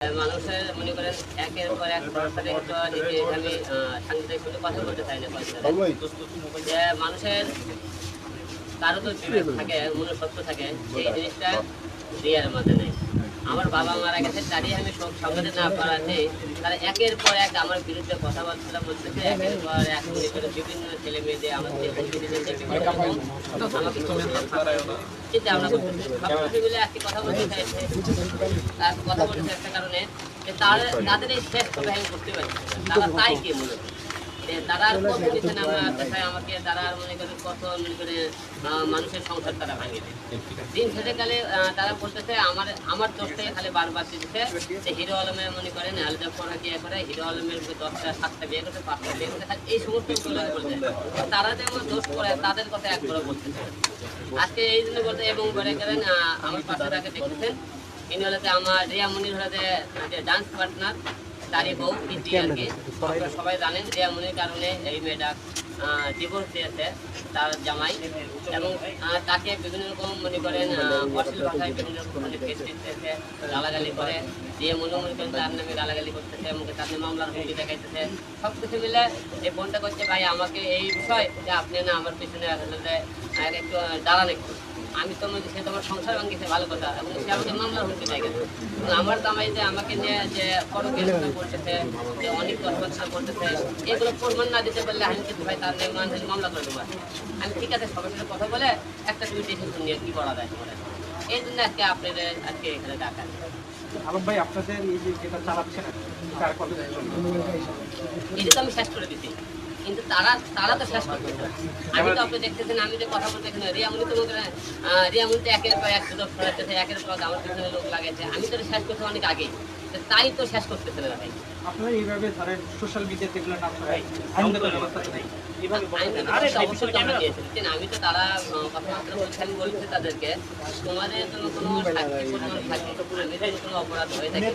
মানুষের মনে করেন একের পর এক সাথে হয়তো আমি সাংবাদিক সাথে কথা বলতে চাই না যে মানুষের কারও তো থাকে মনুষ্যত্ব থাকে সেই জিনিসটা রিয়ার মধ্যে নেই। আমার বাবা মারা গেছে তারই আমি সব সামলাতে না পারাতে তারা একের পর এক আমার বিরুদ্ধে কথাবার্তা বলতেছে একের পর এক করে বিভিন্ন ছেলে মেয়েদের আমাকে চিন্তা ভাবনা করতেছে সব কিছু মিলে একটি কথা বলতে চাইছে। তার কথা বলতেছে একটা কারণে যে তার তাদের এই শেষ করতে পারছি। তারা তাই কে মূলত তারা আর কত দিচ্ছে না কথায় আমাকে, তারা আর মনে করে কত মনে করে মানুষের সংসার তারা ভাঙিয়ে দেয় দিন শেষে কালে তারা বলতেছে, আমার আমার দোষটাই খালি বারবার দিতেছে যে হিরো আলমের মনে করেন আলাদা পড়া বিয়ে করে, হিরো আলমের দশটা, সাতটা বিয়ে করতে পাঁচটা বিয়ে করতে এই সমস্ত বলছে। তারা আমার দোষ করে, তাদের কথা একবারও বলতেছে। আজকে এই জন্য বলতে এবং বলে করেন আমার পাশে তাকে দেখতেছেন ইনি হলো আমার রিয়া মনির হলো যে ডান্স পার্টনার তারই বউ ইতি আর কি আপনারা সবাই জানেন রিয়া মনির কারণে এই মেয়েটা ডিভোর্স দিয়েছে তার জামাই। এবং তাকে বিভিন্ন রকম মনে করেন অশ্লীল ভাষায় বিভিন্ন রকম মানে ফেস দিতেছে গালাগালি করে। দিয়ে মনে মনে করেন তার নামে গালাগালি করতেছে এবং তার নামে মামলার হুমকি দেখাইতেছে। সব কিছু মিলে এই ফোনটা করছে ভাই আমাকে এই বিষয় যে আপনি না আমার পিছনে আসলে একটু দাঁড়ান একটু। আমি তো মনে সে তোমার সংসার ভাঙিয়েছে ভালো কথা। এবং সে আমাকে মামলার হুমকি দেয় এবং আমার জামাই যে আমাকে নিয়ে যে পরকে করতেছে যে অনেক কথাবার্তা করতেছে এগুলো প্রমাণ না দিতে পারলে আমি কিন্তু ভাই তার নামে মানহানি মামলা করে দেবো। আমি ঠিক আছে সবার সাথে কথা বলে একটা তুমি ডিসিশন নিয়ে কি করা যায়? এই জন্য আজকে আপনাদের আজকে এখানে ডাকা। আলম ভাই আপনাদের এই যে যেটা চালাচ্ছেন তার কত এটা তো আমি শেষ করে দিচ্ছি কিন্তু তারা তারা তো শেষ করতে। আমি তো আপনি দেখতেছেন, আমি যে কথা বলতে এখানে রিয়ামুনি তো মনে রিয়ামুনি তো একের পর এক সুযোগ ফেরাতেছে একের পর আমার পিছনে লোক লাগাইছে। আমি তো শেষ করতে অনেক আগে। তাই তো শেষ করতেছে না ভাই। আপনারা এইভাবে ধরেন সোশ্যাল মিডিয়া দেখলেন আপনারা আইনগত ব্যবস্থা তো নেই আমি তো তাদেরকে অবশ্যই জানা দিয়েছি। কিন্তু আমি তো তারা আহ, কথাবার্তা বলছে তাদেরকে তোমাদের জন্য কোনো সাক্ষী প্রমাণ থাকে আমি যদি কোনো অপরাধ হয়ে থাকে।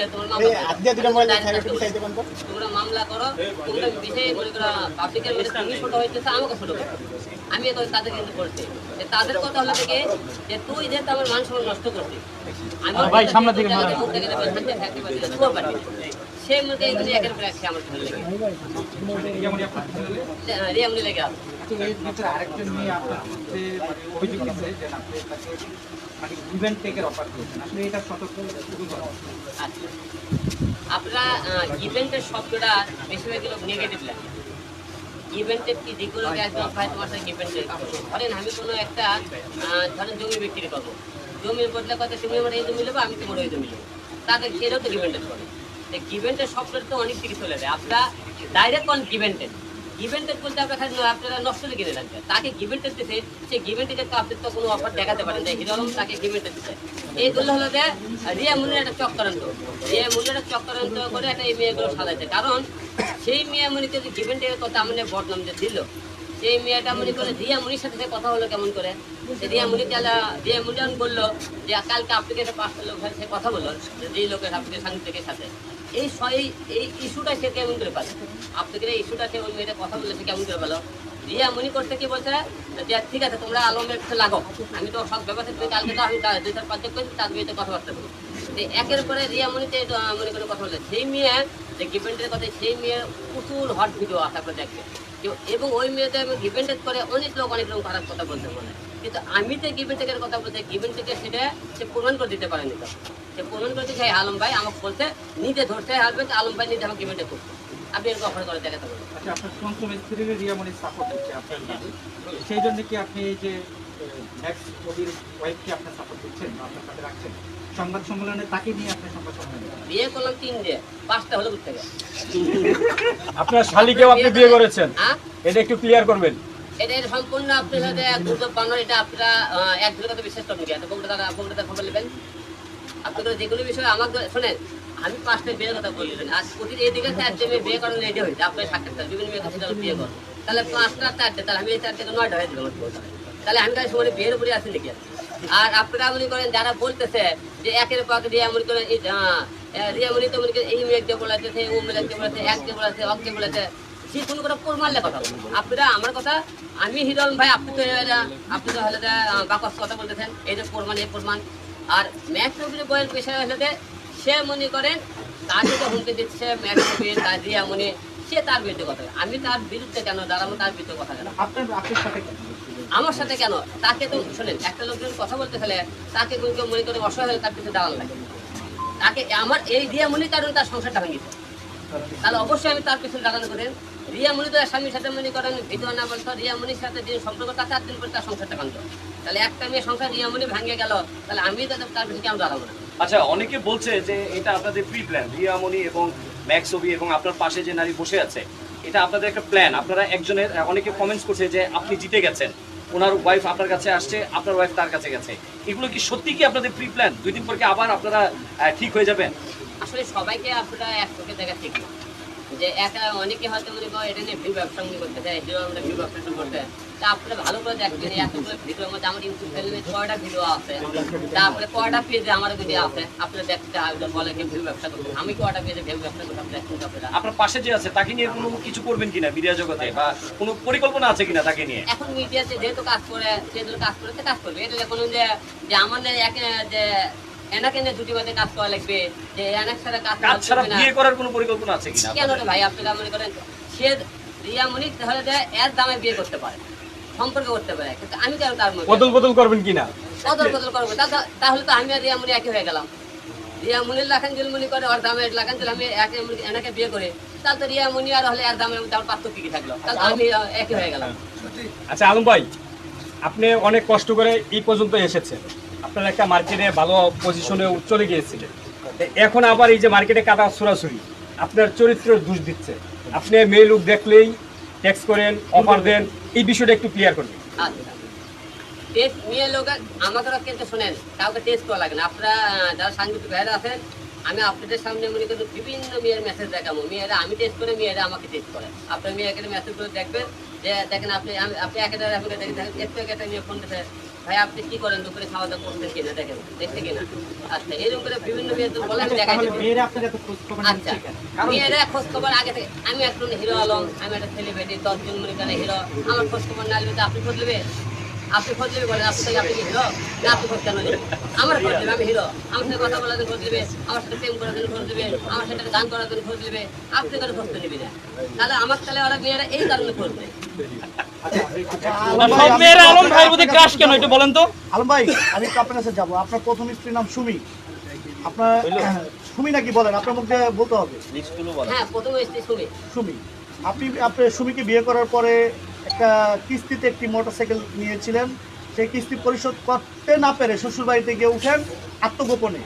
তো তোমার তোমরা মামলা করো। তোমরা বিষয়ে মনে করো পাবলিকের মধ্যে তুমি ছোট হইতেছে আমাকে ছোট করো। আমি এখন তাদের কিন্তু বলছি যে তাদের কথা হলো থেকে যে তুই যেহেতু আমার মান সম্মান নষ্ট করছিস আমি ভাই সামনে থেকে মুখ থেকে থাকতে পারছি না, তোমার পারবি না। সে মুখে এগুলি একের পর এক আমার ভালো লাগে রিয়ামনি লেগে আছে। তো এর ভিতরে আরেকজন মেয়ে আপনার বিরুদ্ধে মানে অভিযোগ আছে যে আপনি তাকে মানে ইভেন্ট টেকের অফার দিয়েছেন। আসলে এটা সতর্ক খুবই ভালো আচ্ছা। আপনারা ইভেন্টের শব্দটা বেশিরভাগ লোক নেগেটিভ লাগে ইভেন্টের কি যেগুলো একদম ভাই তোমার সাথে ইভেন্টে ধরেন আমি কোনো একটা ধরেন জমি বিক্রি করব। জমির বদলে কথা তুমি আমার এই জমি নেব আমি তোমার ওই জমি নেব তাকে সেটাও তো ইভেন্টেড করে। ইভেন্টের শব্দটা তো অনেক দিকে চলে যায়। আপনারা ডাইরেক্ট অন ইভেন্টেড বলতে আপনার আপনারা কিনে রাখবে তাকে গিভেন্টেড দিতে সেই গিভেন্টেড তো আপনি তো কোনো অফার দেখাতে পারেন যে তাকে গিভেন্টেড দিতে। এইগুলো হলো যে রিয়া মুনির একটা চক্রান্ত। রিয়া মুনির একটা চক্রান্ত করে একটা এই মেয়েগুলো কারণ সেই যে গিভেন্টের কথা মানে বদনাম যে দিল, সেই মেয়েটা মনে করে রিয়া সাথে সে কথা হলো কেমন করে? সে রিয়া মুনি চালা রিয়া মুনি বলল যে কালকে আপনাকে একটা পাঁচটা লোক সে কথা বলল, যে লোকের আপনাকে সাংবাদিকের সাথে। এই এই এই ইস্যুটা সে কেমন করে পালো? আপনাদের এই ইস্যুটা সে ওই মেয়েটা কথা বললে সে কেমন করে পেল? রিয়া মুনি করতে কি বলছে? যে ঠিক আছে, তোমরা আলমের কাছে লাগো। আমি তো সব ব্যবস্থা তুমি কালকে তো আমি দুই চার পাঁচ করছি, তার বিয়েতে কথাবার্তা বলি একের পরে রিয়া মুনিতে মনে করে কথা বলছে সেই মেয়ে, যে গিভেন্টের কথা সেই মেয়ের প্রচুর হট ভিডিও আশা করে দেখবে এবং ওই মেয়েতে আমি গিভেন্টের করে অনেক লোক, অনেক রকম খারাপ কথা বলতে বলে কিন্তু আমি যে তো গিভেন্টেকের কথা বলতে গিভেন্টেকে সেটা সে প্রমাণ করে দিতে পারেনি তো। সে প্রমাণ করতে চাই আলম ভাই আমাকে বলছে নিজে ধরতে আসবে তো আলম ভাই নিজে আমাকে গিভেন্টে করছে। আপনি এরকম অফার করে দেখাতে পারেন। আচ্ছা আপনার রিয়ামণি সাপোর্ট দিচ্ছে আপনার সেই জন্য কি আপনি এই যে নেক্সট মোদির ওয়াইফকে আপনার সাপোর্ট দিচ্ছেন আপনার সাথে রাখছেন? সংবাদ সম্মেলনে তাকে নিয়ে আপনি সংবাদ সম্মেলনে যাবেন। বিয়ে করলাম তিন দিয়ে পাঁচটা হলো ঘুরতে গেছে আপনার শালিকেও আপনি বিয়ে করেছেন। হ্যাঁ? এটা একটু ক্লিয়ার করবেন। এটা সম্পূর্ণ আপনি এটা আপনারা কথা বিশ্বাস করবেন কবিতা খবর নেবেন। আপনাদের যে কোনো বিষয়ে আমাকে শোনেন, আমি পাঁচটা বিয়ের কথা এদিকে চারটে বিয়ে করানো রেডি হয়েছে, আপনার সাক্ষাৎকার বিভিন্ন কাছে যারা বিয়ে তাহলে পাঁচটা, চারটে, তাহলে আমি এই চারটে নয়টা হয়ে তাহলে আমি সময় বিয়ের উপরে আছি নাকি? আর আপনারা মনে করেন, যারা বলতেছে যে একের রিয়া মনে করেন রিয়া মনে তো এই মেয়েকে বলেছে, সেই ও মেয়েকে বলেছে, এককে বলেছে, অককে বলেছে যে কোনো করে প্রমাণলে কথা। আপনারা আমার কথা আমি হিরল ভাই আপনি তো আপনি তো হলে বাকস কথা বলতেছেন এই যে প্রমাণ এই প্রমাণ। আর ম্যাথ বইয়ের পেশা হলে সে মনে করেন তাকে তো হুমকি দিচ্ছে ম্যাডামকে তার রিয়া মনে সে তার বিরুদ্ধে কথা আমি তার বিরুদ্ধে কেন দাঁড়াবো তার বিরুদ্ধে কথা কেন কেন? আমার সাথে কেন? তাকে তো শোনেন একটা লোক যদি কথা বলতে ফেলে তাকে কিন্তু মনে করে অসহায় হলে তার পিছনে দাঁড়ান লাগে। তাকে আমার এই রিয়া মনির কারণে তার সংসারটা ভেঙেছে তাহলে অবশ্যই আমি তার পিছনে দাঁড়ানো করেন রিয়া মনি তো স্বামীর সাথে মনে করেন বিধবা না বলতো রিয়া মনির সাথে যে সম্পর্ক তার চার দিন পরে তার সংসারটা ভাঙতো। তাহলে একটা মেয়ে সংসার রিয়া মনি ভাঙে গেল তাহলে আমি তো তার পিছনে কেন দাঁড়াবো না আচ্ছা অনেকে বলছে যে এটা আপনাদের প্রি প্ল্যান রিয়ামণি এবং ম্যাক্সবি এবং আপনার পাশে যে নারী বসে আছে এটা আপনাদের একটা প্ল্যান আপনারা একজনের অনেকে কমেন্টস করছে যে আপনি জিতে গেছেন ওনার ওয়াইফ আপনার কাছে আসছে আপনার ওয়াইফ তার কাছে গেছে। এগুলো কি সত্যি কি আপনাদের প্রি প্ল্যান দুই দিন পরকে আবার আপনারা ঠিক হয়ে যাবেন? আসলে সবাইকে আপনারা এক চোখে দেখা ঠিক না। যে একা অনেকে হয়তো মনে করে এটা নিয়ে ভিউ ব্যবসা মনে করতে চায় হিরো আমরা ভিউ ব্যবসা শুরু করতে তা আপনারা ভালো করে দেখবেন এতগুলো ভিডিওর মধ্যে আমার ইউটিউব চ্যানেলে কয়টা ভিডিও আছে তারপরে কয়টা পেজে আমার ভিডিও আছে আপনারা দেখতে হবে বলে কি ভিউ ব্যবসা করব আমি কয়টা পেজে ভিউ ব্যবসা আপনারা দেখুন আপনারা। আপনার পাশে যে আছে তাকে নিয়ে কোনো কিছু করবেন কিনা মিডিয়া জগতে? বা কোনো পরিকল্পনা আছে কিনা তাকে নিয়ে? এখন মিডিয়াতে যেহেতু কাজ করে যেহেতু কাজ করে কাজ করবে। এটা যে যে আমাদের এক যে এনাকে নিয়ে কাজ করা লাগবে যে এনার সাথে কাজ কাজ ছাড়া বিয়ে করার কোনো পরিকল্পনা আছে কিনা কেন ভাই আপনারা মনে করেন সে রিয়া মনির তাহলে যে এর দামে বিয়ে করতে পারে সম্পর্ক করতে পারে। কিন্তু আমি কেন তার বদল বদল করবেন কিনা? বদল বদল করব। তাহলে তো আমি আর রিয়ামণি একই হয়ে গেলাম। রিয়া মনির লাখান জুলমনি করে ওর দামে লাখান জুল আমি একে এনাকে বিয়ে করে। তাহলে তো রিয়া মনি আর হলে এর দামের মধ্যে আমার পার্থক্য কি থাকল? তাহলে আমি একই হয়ে গেলাম। আচ্ছা আলম ভাই আপনি অনেক কষ্ট করে এই পর্যন্ত এসেছেন। আপনার একটা মার্কেটে ভালো পজিশনে চলে গিয়েছিলেন। এখন আবার এই যে মার্কেটে কাদা সরাসরি, আপনার চরিত্র দোষ দিচ্ছে। আপনি মেয়ে লোক দেখলেই ট্যাক্স করেন অফার দেন, এই বিষয়টা একটু ক্লিয়ার করবেন টেস্ট মেয়ে লোক আমাকে কিন্তু শোনেন, কাউকে টেস্ট করা লাগে না। আপনারা যারা সাংবাদিক ভাইরা আছেন আমি আপনাদের সামনে মনে করি বিভিন্ন মেয়ের মেসেজ দেখাবো। মেয়েরা আমি টেস্ট করে মেয়েরা আমাকে টেস্ট করে আপনার মেয়েকে মেসেজ করে দেখবেন যে দেখেন আপনি আপনি একটা আমাকে দেখেন একটু একটা মেয়ে ফোন দিতে ভাই আপনি কি করেন? দুপুরে খাওয়া দাওয়া করতেন কিনা? দেখেন দেখতে কিনা? আচ্ছা এরকম করে বিভিন্ন মেয়ের বলে আমি দেখাই খবর আচ্ছা মেয়েরা খোঁজ খবর আগে থেকে আমি একজন হিরো আলম আমি একটা সেলিব্রিটি দশজন মনে করেন হিরো আমার খোঁজ খবর না আপনি খোঁজ নেবে আপনি খোঁজ নেবে বলেন আপনি আপনি হিরো? না আপনি কেন আমার আমি হিরো। আমার সাথে কথা বলার জন্য আমার সাথে প্রেম করার জন্য আমার সাথে গান করার জন্য আপনি কেন না তাহলে আমার তাহলে ওরা মেয়েরা এই কারণে খোঁজ নেয় সব মেয়েরা আলম ভাইয়ের প্রতি ক্রাশ কেন একটু বলেন তো? আলম ভাই আমি একটু আপনার কাছে যাব। আপনার প্রথম স্ত্রীর নাম সুমি। আপনার সুমি নাকি বলেন? আপনার মুখে বলতে হবে। হ্যাঁ প্রথমে স্ত্রী শুনে সুমি। আপনি আপনার সুমিকে বিয়ে করার পরে একটা কিস্তিতে একটি মোটরসাইকেল নিয়েছিলেন। সেই কিস্তি পরিশোধ করতে না পেরে শ্বশুরবাড়িতে গিয়ে উঠেন আত্মগোপনে।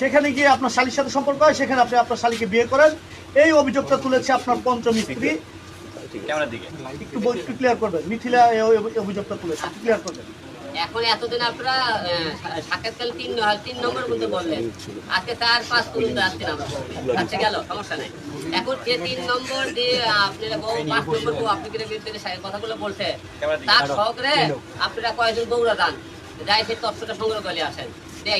সেখানে গিয়ে আপনার শালির সাথে সম্পর্ক হয় সেখানে আপনি আপনার শালিকে বিয়ে করেন। এই অভিযোগটা তুলেছে আপনার পঞ্চম স্ত্রী একটু ক্লিয়ার করবেন। মিথিলা এই অভিযোগটা তুলেছে ক্লিয়ার করবেন। এখন এতদিন আপনারা সাক্ষাৎকাল তিন তিন নম্বর মধ্যে বললেন। আজকে চার, পাঁচ পর্যন্ত আসছেন আমরা গেল, সমস্যা নাই। এখন যে তিন নম্বর, যে আপনারা বউ, পাঁচ নম্বর বউ আপনি কথাগুলো বলছে। তার সহকারে আপনারা কয়েকজন বউরা দান। যাই সেই তথ্যটা সংগ্রহ করে আসেন।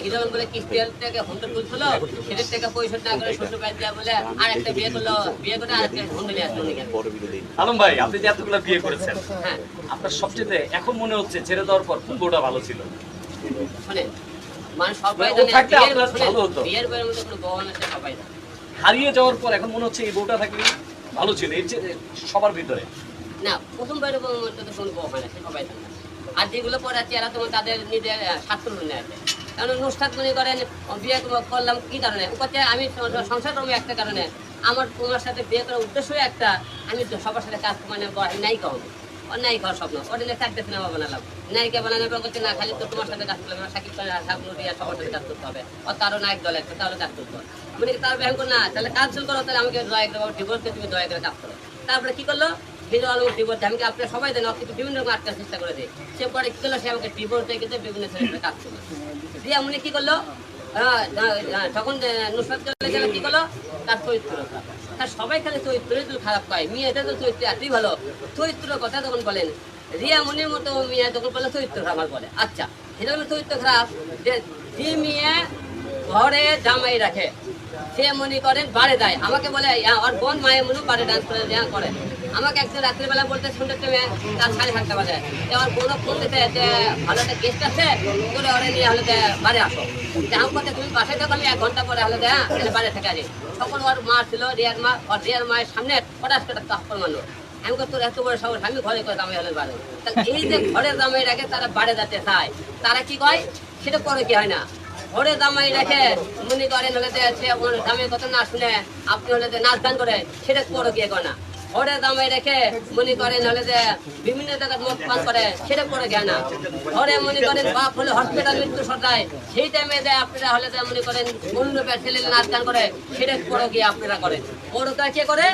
হিরোইন বলে কিস্তি থেকে হুন্ডা তুলছিল সেটার থেকে পয়সা না করে শ্বশুর বাড়ি দেওয়া বলে আর একটা বিয়ে করল বিয়ে করে আজকে হুন্ডা নিয়ে আসলো আলম ভাই আপনি যে এতগুলো বিয়ে করেছেন হ্যাঁ। আপনার সবচেয়ে এখন মনে হচ্ছে ছেড়ে দেওয়ার পর কোন বউটা ভালো ছিল? মানে সবাই জানে বিয়ের আপনার শোনেন, ভালো হতো। বিয়ের বইয়ের মধ্যে কোনো বহন আছে সবাই হারিয়ে যাওয়ার পর এখন মনে হচ্ছে এই বউটা থাকলে ভালো ছিল এর সবার ভিতরে। না প্রথম বইয়ের বইয়ের মধ্যে তো কোনো বউ হয় না সবাই জানে। আর যেগুলো পরে আছে এরা তোমার তাদের নিজের স্বার্থ আছে। কারণ অনুষ্ঠান মনে করেন বিয়ে কর- করলাম কি কারণে? ও করছে আমি সংসার করব একটা কারণে। আমার তোমার সাথে বিয়ে করার উদ্দেশ্যই একটা, আমি সবার সাথে কাজ মানে নাই ও নাই খাওয়ার স্বপ্ন। নিয়ে চারটে সিনেমা বানালাম। নায়িকা বানানোর পর করছে না, খালি তো তোমার সাথে কাজ সাকিব খান সাকিব রিয়া সবার সাথে কাজ করতে হবে। ও তারও নায়ক দল তারও কাজ করতে হবে। মানে তার ব্যাংক না, তাহলে কাজ শুরু করো, তাহলে আমাকে দয়া করে ডিভোর্সকে তুমি দয়া করে কাজ করো। তারপরে কি করল? হিরো আলম ডিভোর্স আমি কি আপনারা সবাই দেন কিন্তু বিভিন্ন রকম আটকার চেষ্টা করে দেয় সে পরে কি করল? সে আমাকে ডিভোর্স দিয়ে কিন্তু বিভিন্ন ছেলেদের কাজ করল। দিয়ে উনি কি করল? তখন নুসরাত চলে গেলে কি করল? তার চরিত্র। খারাপ। তার সবাই খালি চরিত্র খারাপ পায়। মেয়েদের তো চরিত্র এতই ভালো। চরিত্র কথা তখন বলেন রিয়া মনির মতো মেয়ে তখন বলে চরিত্র খারাপ বলে। আচ্ছা হিরো চরিত্র খারাপ। যে মেয়ে ঘরে জামাই রাখে সে মনে করেন বাড়ে দেয়। আমাকে বলে "ইয়া, ওর বোন মায়ের মনে বাড়ে ডান্স করে করে। আমাকে একদিন রাত্রিবেলা বলতে শুনতে তুমি রাত সাড়ে সাতটা বাজে। আমার কোনো ফোন দিতে ভালো একটা গেস্ট আছে করে ওরা নিয়ে হলে বাড়ি আসো। তেমন কথা তুমি বাসায় থাকো আমি এক ঘণ্টা পরে হলে হ্যাঁ তাহলে বাড়ি থেকে আসি। তখন ওর মা ছিল, রিয়ার মা, ওর রিয়ার মায়ের সামনে হঠাৎ করে তাপ্পর মারলো। আমি তোর এত বড় সাহস, আমি ঘরে করে জামাই হলে বাড়ি? এই যে ঘরে জামাই রাখে তারা বাড়ি যেতে চায়, তারা কি কয়? সেটা করে কি হয় না? ঘরে জামাই রেখে মনে করেন হলে সে জামাই কথা না শুনে আপনি হলে নাচ গান করে, সেটা করে করে না? ঘরে জামাই রেখে মনে করেন হলে যে বিভিন্ন জায়গায় মদ পান করে সেটা করে গিয়ে না। ঘরে মনে করেন বাপ হলে হসপিটাল মৃত্যু সজ্জায় সেই টাইমে যে আপনারা হলে যে মনে করেন অন্য ছেলে নাচ গান করে সেটা করে গিয়ে আপনারা করেন। বড়টা কে করে?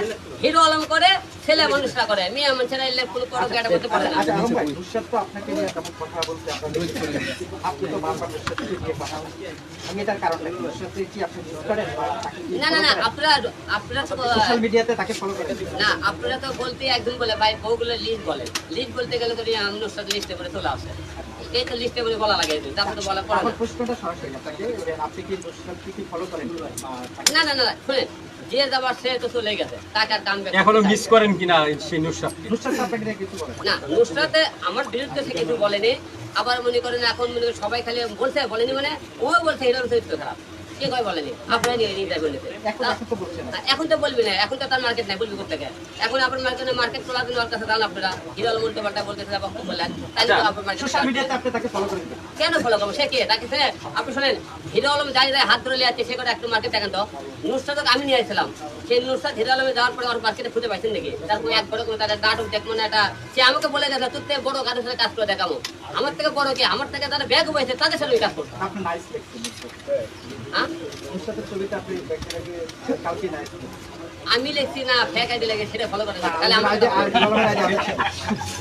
হিরো আলম করে ছেলে মানুষরা করে। মেয়ে মানুষেরা এলে কোনো বড় গেটা করতে পারে না। আচ্ছা তো দেখতে পারেন না। তো না না না আপনারা আপনারা সোশ্যাল মিডিয়াতে তাকে ফলো করেন। না আপনারা তো বলতে একজন বলে ভাই বউগুলো লিস্ট বলে। লিস্ট বলতে গেলে তো আপনার সাথে লিস্টে করে চলে আসে। এই তো লিস্টে করে বলা লাগে তারপর তো বলা পড়ে আমার না। আপনি কি ফলো করেন? না না না শুনেন যে যাবার সে তো চলে গেছে তাকে আর টানবে এখনও মিস করেন কিনা সেই নুসরাত? নুসরাত আপনাকে কিছু বলেন। না নুসরাতে আমার বিরুদ্ধে সে কিছু বলেনি। আবার মনে করেন এখন মনে করেন সবাই খালি বলছে বলেনি মানে ও বলছে চরিত্র খারাপ। কে কয় বলেনি আপনারা নিয়ে নিয়ে এখন তো বলবি না এখন তো তার মার্কেট নাই বলবি কোথেকে? এখন আপনার মার্কেটে মার্কেট তোলার জন্য ওর কাছে দাঁড়ান আপনারা হিরো আলম উল্টো পাল্টা বলতে যাব বললেন। তাই তো আপনার মার্কেট সোশ্যাল মিডিয়াতে আপনি তাকে ফলো করেন কেন ফলো করব? সে কে? তাকে সে আপনি শোনেন হিরো আলম যাই যায় হাত ধরে লিয়ে আছে সে করে একটু মার্কেট দেখেন তো। নুসরাত আমি নিয়ে আসছিলাম। সেই নুসরাত হিরো আলমে যাওয়ার পরে ওর মার্কেটে খুঁজে পাইছেন নাকি? তারপর এক বড় কোনো তাদের গাঁট দেখব না এটা সে আমাকে বলে গেছে তোর থেকে বড় গাড়ির সাথে কাজ করে দেখাবো। আমার থেকে বড় কি? আমার থেকে যারা ব্যাগ পাইছে তাদের সাথে কাজ করব। আমি লিখছি না ফেক আইডি লাগে সেটা ফলো করে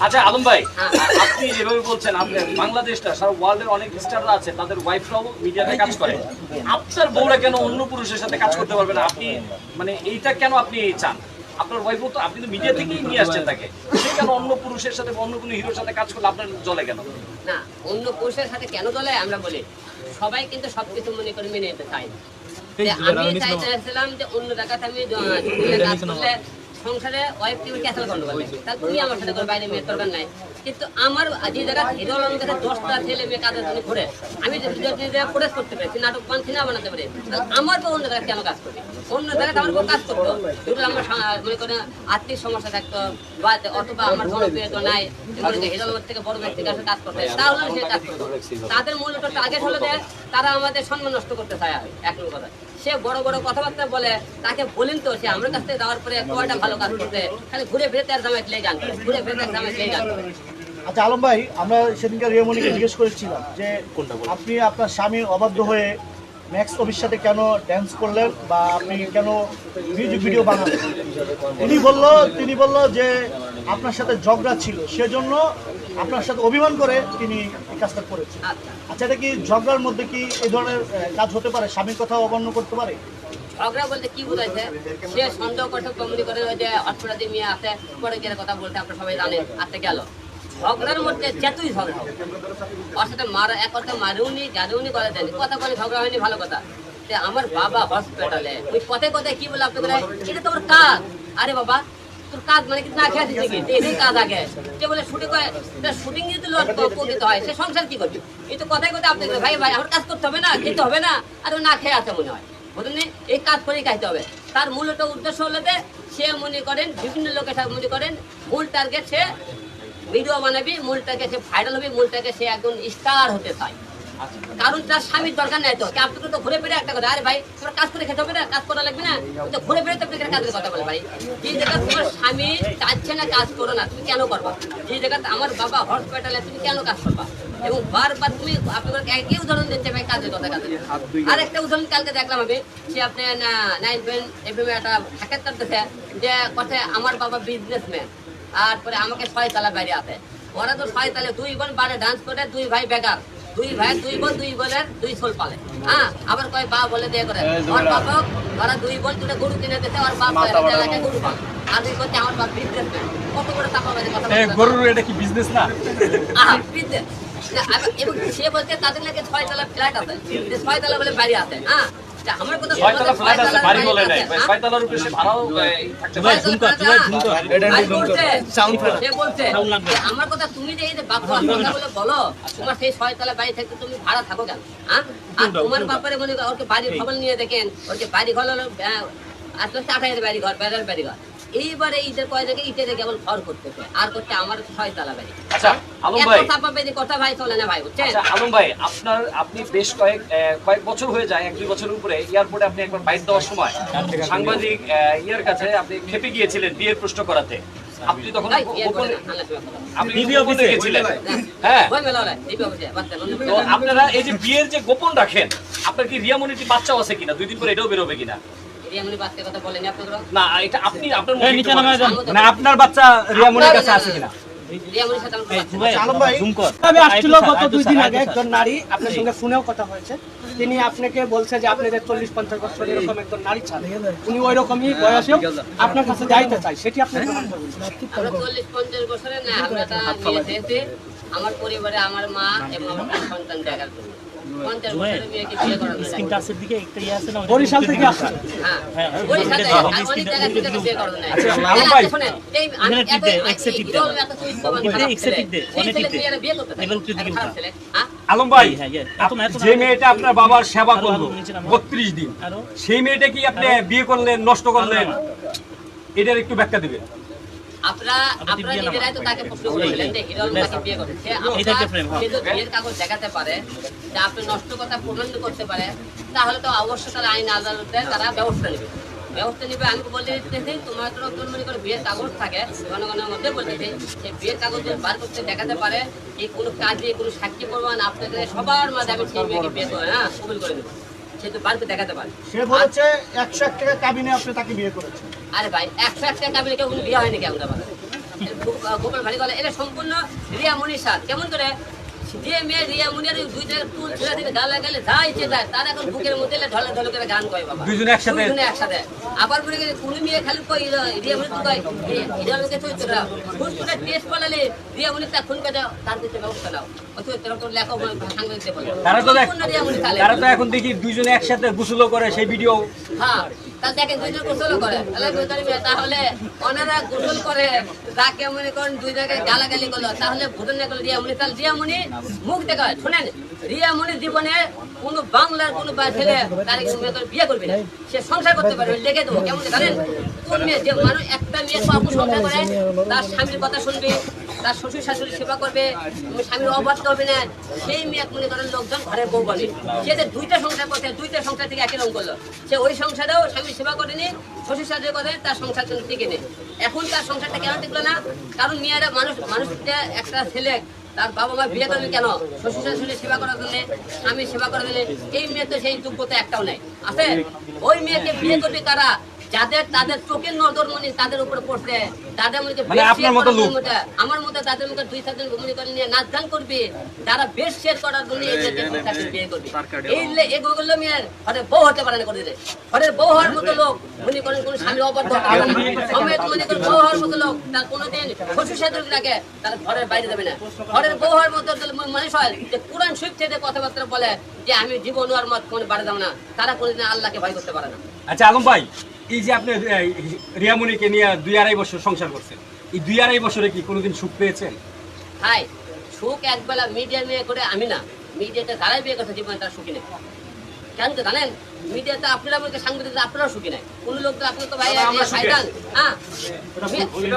আচ্ছা আলম ভাই হ্যাঁ। আপনি যেভাবে বলছেন আপনি বাংলাদেশটা সারা ওয়ার্ল্ডের অনেক স্টাররা আছে তাদের ওয়াইফরাও মিডিয়াতে কাজ করে। আপনার বউরা কেন অন্য পুরুষের সাথে কাজ করতে পারবে না? আপনি মানে এইটা কেন আপনি চান? আপনার ওয়াইফও তো আপনি তো মিডিয়া থেকেই নিয়ে আসছেন তাকে। সে কেন অন্য পুরুষের সাথে অন্য কোনো হিরোর সাথে কাজ করলে আপনার জলে কেন? না অন্য পুরুষের সাথে কেন চলে আমরা বলি সবাই কিন্তু সবকিছু মনে করে মেনে নিতে চায় আমি আমি চাইছিলাম যে অন্য জায়গাতে আমি সংসারে ওয়াইফ টিভি ক্যাসেল করতে পারবে তুমি আমার সাথে করে বাইরে মেয়ের দরকার নাই। কিন্তু আমার যে জায়গা হিরো আলমের কাছে দশটা ছেলে মেয়ে কাজের জন্য ঘুরে। আমি প্রোডাক্ট করতে পারি নাটক পান সিনেমা বানাতে পারি। আমার তো অন্য জায়গায় কেন কাজ করি অন্য জায়গাতে আমার কাজ করতো। যদি আমার মনে করেন আর্থিক সমস্যা থাকতো বা অথবা আমার জনপ্রিয়তা নাই হিরো আলমের থেকে বড় ব্যক্তির কাছে কাজ করতে তাহলে আমি সে কাজ করব। তাদের মূল্য টার্গেট হলে দেয় তারা আমাদের সম্মান নষ্ট করতে চায় এক নম্বর কথা। সে বড় বড় কথাবার্তা বলে, তাকে বলেন তো, সে আমার কাছ থেকে যাওয়ার পরে কয়টা ভালো কাজ করতে খালি ঘুরে ফিরে তার জামাই লেগে ঘুরে ফিরে তার জামাই লেগে আচ্ছা আলম ভাই আমরা সেদিনকার রিয়ামণিকে জিজ্ঞেস করেছিলাম যে আপনি আপনার স্বামী অবাধ্য হয়ে ম্যাক্স অফিস সাথে কেন ড্যান্স করলেন বা আপনি কেন মিউজিক ভিডিও বানালেন? তিনি বলল তিনি বলল যে আপনার সাথে ঝগড়া ছিল সেজন্য আপনার সাথে অভিমান করে তিনি এই কাজটা করেছেন। আচ্ছা। আচ্ছা এটা কি ঝগড়ার মধ্যে কি এই ধরনের কাজ হতে পারে? স্বামীর কথা অমান্য করতে পারে? ঝগড়া বলতে কি বোঝাইছে? সে সন্দেহ করতে কমিটি করে যে অর্থরাজি মেয়ে আছে পরে গিয়ে কথা বলতে আপনারা সবাই জানেন আজকে গেল। ঝগড়ার মধ্যে যেতুই ঝগড়া ওর সাথে মারা, এক কথা মারুনি গারুনি করে দেন কথা বলে ঝগড়া হয়নি, ভালো কথা। আমার বাবা হসপিটালে ওই পথে কথায় কি বলে আপনাকে এটা তোমার কাজ। আরে বাবা, তোর কাজ মানে কি? না খেয়ে দিচ্ছে এটাই কাজ আগে। বলে শুটিং করে শুটিং যদি হয়, সে সংসার কি করবে? এই তো কথা আপনাকে ভাই ভাই, আমার কাজ করতে হবে না, খেতে হবে না, আর না খেয়ে আছে মনে হয়। এই কাজ করেই খাইতে হবে। তার মূলত উদ্দেশ্য হলো সে মনে করেন, বিভিন্ন লোকের মনে করেন, ভুল টার্গেট সে ভিডিও বানাবি মূল টার্গেট সে ভাইরাল হবে মূল টার্গেট সে একজন স্টার হতে চায়। কারণ তার স্বামীর দরকার নাই তো। আপনাকে তো ঘুরে ফিরে একটা কথা আরে ভাই তোমার কাজ করে খেতে হবে না? কাজ করা লাগবে না? তো ঘুরে ফিরে তো আপনাকে কাজের কথা বলে ভাই। যে জায়গা তোমার স্বামী চাচ্ছে না কাজ করো না তুমি কেন করবা? যে জায়গা আমার বাবা হসপিটালে তুমি কেন কাজ করবা? এবং বারবার তুমি আপনাকে একই উদাহরণ দিচ্ছে ভাই কাজের কথা কাজের আর একটা উদাহরণ কালকে দেখলাম আমি সে আপনি নাইন পেন এফএম একটা সাক্ষাৎকার দিতে যে কথা আমার বাবা বিজনেসম্যান আর পরে আমাকে ছয় তালা বাইরে আছে। ওরা তো ছয় তালে দুই বোন বারে ডান্স করে দুই ভাই বেকার। দুই ভাই দুই বোন দুই বোনের দুই ছোল পালে। হ্যাঁ আবার কয় বা বলে দিয়ে করে। ওর বাবা ওরা দুই বোন দুটো গরু কিনে দিতে ওর বাপ এলাকায় গরু পাল। আর দুই করতে আমার বাপ বিজনেসম্যান কত করে টাকা বাজে কথা গরুর এটা কি বিজনেস না? আহা, আবার- এবং সে বলছে তাদের লাগে ছয় তালা ফ্ল্যাট আছে। ছয় তালা বলে বাড়ি আছে। হ্যাঁ ছয়তলা ফ্ল্যাট আছে বাড়ি বলে নাই? ছয়তলার উপরে সে ভাড়াও থাকতে পারে। ঝুমকা আমার কথা তুমি যে এই যে বাপু কথা বলে বলো তোমার সেই ছয়তলা বাড়ি থাকতে তুমি ভাড়া থাকো কেন? হ্যাঁ? আর তোমার বাপারে মনে করো ওকে বাড়ির খবর নিয়ে দেখেন ওর বাড়ি ঘর হলো বাড়ি ঘর বেড়ার বাড়ি ঘর এইবারে ঈদের কয় থেকে কেবল ঘর করতেছে আর করতে আমার ছয়তলা বাড়ি। আচ্ছা আলম ভাই। কথা পাবে যে কথা ভাই চলে না ভাই বুঝছেন? আচ্ছা আলম ভাই আপনার আপনি বেশ কয়েক কয়েক বছর হয়ে যায় এক দুই বছরের উপরে এয়ারপোর্টে আপনি একবার বাইট দেওয়ার সময় সাংবাদিক আহ, ইয়ের কাছে আপনি খেপে গিয়েছিলেন বিয়ের প্রশ্ন করাতে। আপনি তখন আপনি গোপনে হ্যাঁ। তো আপনারা এই যে বিয়ের যে গোপন রাখেন আপনার কি রিয়ামনিটি বাচ্চাও আছে কিনা? দুই দিন পরে এটাও বেরোবে কিনা? এমনি বাচ্চার কথা বলেনি আপনারা? না এটা আপনি আপনার নিচে নামায় যান। মানে আপনার বাচ্চা রিয়ামনির কাছে আছে কিনা। আমি আসছিল গত দুই দিন আগে একজন নারী আপনার সঙ্গে ফোনেও কথা হয়েছে। তিনি আপনাকে বলছে যে আপনাদের চল্লিশ পঞ্চাশ বছর এরকম একজন নারী ছাড় উনি ওই রকমই বয়সেও আপনার কাছে যাইতে চাই সেটি আপনি প্রমাণ করবেন আমরা চল্লিশ পঞ্চাশ বছরের না আমরা তা নিয়ে এসেছি আমার পরিবারে আমার মা এবং আমার সন্তান দেখার জন্য স্ক্রিন টাচের দিকে একটা ইয়ে আছে না বরিশাল থেকে আসছে। হ্যাঁ অনেক জায়গা থেকে বিয়ে আচ্ছা, ভাই। এখানে টিপ দে, এক্সে টিপ দে। টিপ। দে, টিপ দে, টিপ দিকে উঠা। আলম ভাই। যে মেয়েটা আপনার বাবার সেবা করল। বত্রিশ দিন সেই মেয়েটা কি আপনি বিয়ে করলেন নষ্ট করলেন? এটার একটু ব্যাখ্যা দিবেন আপনারা আপনারা নিজেরাই তো তাকে প্রশ্ন করেছিলেন যে হিরো আলমকে বিয়ে করে সে এইটা একটা আপনার frame, হ্যাঁ। বিয়ের কাগজ দেখাতে পারে যে আপনি নষ্ট কথা প্রমাণ করতে পারে তাহলে তো অবশ্যই তারা আইন আদালতে তারা ব্যবস্থা নেবে। ব্যবস্থা নেবে আমি বলে দিতেছি তোমার তো তোর মনে করে বিয়ের কাগজ থাকে জনগণের মধ্যে বলতেছি সেই বিয়ের কাগজ যদি বার করতে দেখাতে পারে এই কোনো কাজে কোনো সাক্ষী প্রমাণ আপনাদের সবার মাঝে আমি সেই মেয়েকে বিয়ে করে হ্যাঁ কবুল করে নেব। সে তো দেখাতে পারে সে বলেছে একশো এক টাকা কাবিনে আপনি তাকে বিয়ে করেছেন। আরে ভাই একশো একটা কাবিলে কেউ বিয়ে হয়নি কেমন গোপাল ভারী বলে এটা সম্পূর্ণ রিয়া মনির সাথ কেমন করে? যে মেয়ে রিয়া দুই টুল ছেড়ে গালা গেলে যা ইচ্ছে তার এখন বুকের মধ্যে ঢলে ঢলে করে গান কয় বাবা। দুইজনে একসাথে? দুইজনে একসাথে। আবার বলে গেলে কোনো মেয়ে খালি কই রিয়া মুনি তো কয় খুশ করে টেস্ট পালালে রিয়া মুনি তা খুন করে তার দিতে ব্যবস্থা নাও। তোর লেখা বলে। তারা তো তারা এখন দেখি দুইজনে একসাথে গোসলও করে সেই ভিডিও হ্যাঁ। দেখেন তাহলে রিয়ামণি মুখ দেখা শোনেন রিয়ামণি জীবনে কোনো বাংলার কোনো বা বিয়ে করবে সে সংসার করতে পারবে লেগে দেবো। কেমন জানেন? কোন মেয়ে, যে মানুষ একটা মেয়ে সবু সংসার তার স্বামীর কথা শুনবে তার শ্বশুর শাশুড়ি সেবা করবে স্বামীর অবাধ্য হবে না, সেই মেয়ে মনে করেন লোকজন ঘরের বউ বলে। সে যে দুইটা সংসার করছে, দুইটা সংসার থেকে একই রকম করল। সে ওই সংসারেও স্বামীর সেবা করেনি, শ্বশুর শাশুড়ি করে তার সংসার টিকে নেই। এখন তার সংসারটা কেন টিকলো না? কারণ মেয়েরা মানুষ, মানুষটা একটা ছেলে, তার বাবা মা বিয়ে করলেন কেন? শ্বশুর শাশুড়ি সেবা করার জন্য, স্বামীর সেবা করার জন্য, এই মেয়ে তো সেই যোগ্যতা একটাও নেই। আছে? ওই মেয়েকে বিয়ে করবে তারা যাদের তাদের চোখের নজর মনে তাদের উপরে পড়ছে। তাদের মনে মানে আপনার মতো লোক। আমার মতো তাদের দুই চারজন মনে করে নিয়ে নাচ গান করবে। তারা বেশ শেয়ার করার জন্য এই যে তাকে বিয়ে করবে। এই এগুলো মেয়ের ঘরে বউ হতে পারে না করে দিলে ঘরের বউ হওয়ার মতো লোক মনে করেন কোন স্বামীর অবাধ্য হতে পারে না। সমেত মনে করেন বউ হওয়ার মতো লোক তার কোনোদিন শ্বশুর তার ঘরের বাইরে যাবে না। ঘরের বউ হওয়ার মতো মানুষ হয় যে কোরআন শরীফ থেকে কথাবার্তা বলে যে আমি জীবন আর মত কোনো বাড়ি যাব না তারা কোনোদিন আল্লাহকে ভয় করতে পারে না। আচ্ছা আলম ভাই এই যে আপনি রিয়ামণিকে নিয়ে দুই আড়াই বছর সংসার করছেন এই দুই আড়াই বছরে কি কোনোদিন সুখ পেয়েছেন? হাই সুখ একবেলা মিডিয়া বিয়ে করে আমি না। মিডিয়াতে যারাই বিয়ে করছে জীবনে তারা সুখী নেই। কেন তো জানেন? মিডিয়াতে আপনারা বলতে সাংবাদিক আপনারাও সুখী নাই। কোন লোক তো আপনার তো ভাই ভাইরাল হ্যাঁ?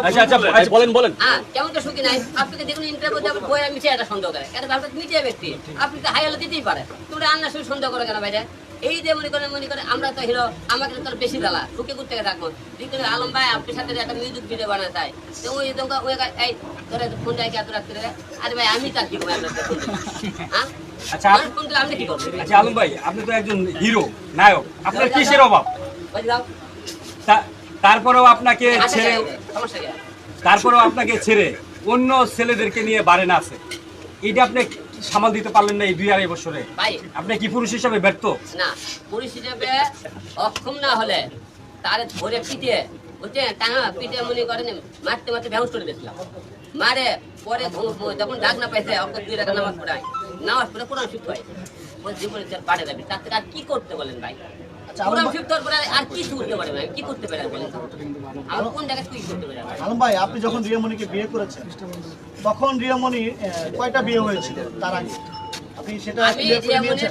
আচ্ছা আচ্ছা আচ্ছা বলেন বলেন। হ্যাঁ কেমন তো সুখী নাই? আপনাকে দেখুন ইন্টারভিউ দেবেন বই আমি এটা সন্দেহ করে। কেন আপনি মিডিয়া ব্যক্তি। আপনি তো হাই হলে দিতেই পারে। তোমরা আন্না শুধু সন্দেহ করে কেন ভাইরা? এই যে মনে করেন মনে করে আমরা তো হিরো আমাকে তো বেশি জ্বালা। সুখে করতে রাখব ঠিক আছে আলম ভাই আপনার সাথে একটা মিউজিক ভিডিও বানাতে চাই তো ওই তোমাকে ওই এই তোরা ফোন যায় এত রাখতে আরে ভাই আমি তার কি করব হ্যাঁ? আচ্ছা, আপনি কি করবেন? আচ্ছা আলম ভাই আপনি তো একজন হিরো নায়ক। আপনার কিসের অভাব? তারপরেও আপনাকে আচ্ছা ছেড়ে সমস্যা তারপরেও আপনাকে ছেড়ে অন্য ছেলেদেরকে নিয়ে বাড়ে না আছে এটা আপনি সামাল দিতে পারলেন না এই দুই আড়াই বছরে। ভাই। আপনি কি পুরুষ হিসাবে ব্যর্থ? না পুরুষ হিসাবে অক্ষম না হলে তার ধরে পিটিয়ে বুঝছেন? টাঙা পিটিয়ে মনে করেন মারতে মারতে ব্যবস্থা করে দিয়েছিলাম মারে পরে যখন ডাক না পাইছে অক্ষর দুই টাকা নামাজ পড়ায়। নামাজ পড়ে কোরআন শিখতে হয়। জীবনে পাড়ে যাবে তার থেকে আর কি করতে বলেন ভাই? আলম ভাই- আমি? আলম ভাই আপনি যখন রিয়ামণিকে বিয়ে করেছেন তখন রিয়ামণি কয়টা বিয়ে হয়েছিল তার আগে? আপনি সেটা?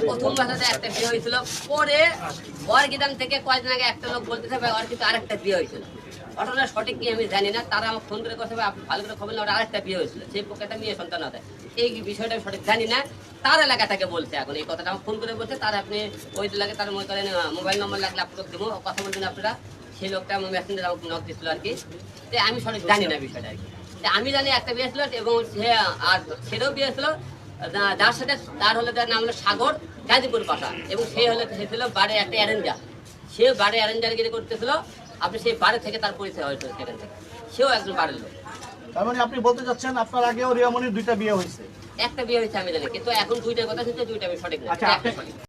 প্রথম ভাষাতে একটা বিয়ে হয়েছিল পরে ওর গিদাম থেকে কয়েকদিন আগে একটা লোক বলতে থাকবে কিন্তু আরেকটা বিয়ে হয়েছিল। ঘটনা সঠিক কি আমি জানি না। তারা আমাকে ফোন করে কথা আপনি ভালো করে খবর না ওর আরেকটা বিয়ে হয়েছিল। সেই পক্ষেটা মেয়ে সন্তান আছে। এই বিষয়টা আমি সঠিক জানি না। তার এলাকা থেকে বলছে এখন এই কথাটা। আমাকে ফোন করে বলছে, তার আপনি ওই এলাকায় তার মনে করেন মোবাইল নম্বর লাগলে আপলোড দেবো। কথা বলবেন আপনারা। সেই লোকটা আমার মেসেঞ্জার আমাকে নক দিচ্ছিল আর কি। আমি সঠিক জানি না বিষয়টা আর কি। আমি জানি একটা বিয়ে ছিল এবং সে, আর সেটাও বিয়ে ছিল যার সাথে, তার হলো তার নাম হলো সাগর, গাজীপুর পাশা। এবং সে হলো, সে ছিল বাড়ির একটা অ্যারেঞ্জার। সে বাড়ি অ্যারেঞ্জার গিরি করতেছিল। আপনি সেই বাড়ি থেকে তার পরিচয় হয়তো সেখান থেকে। সেও একজন বাড়ির লোক। তার মানে আপনি বলতে চাচ্ছেন আপনার আগেও রিয়ামণির দুইটা বিয়ে হয়েছে? একটা বিয়ে হয়েছে আমি জানি কিন্তু এখন দুইটা কথা শুনতে দুইটা আমি সঠিক আচ্ছা,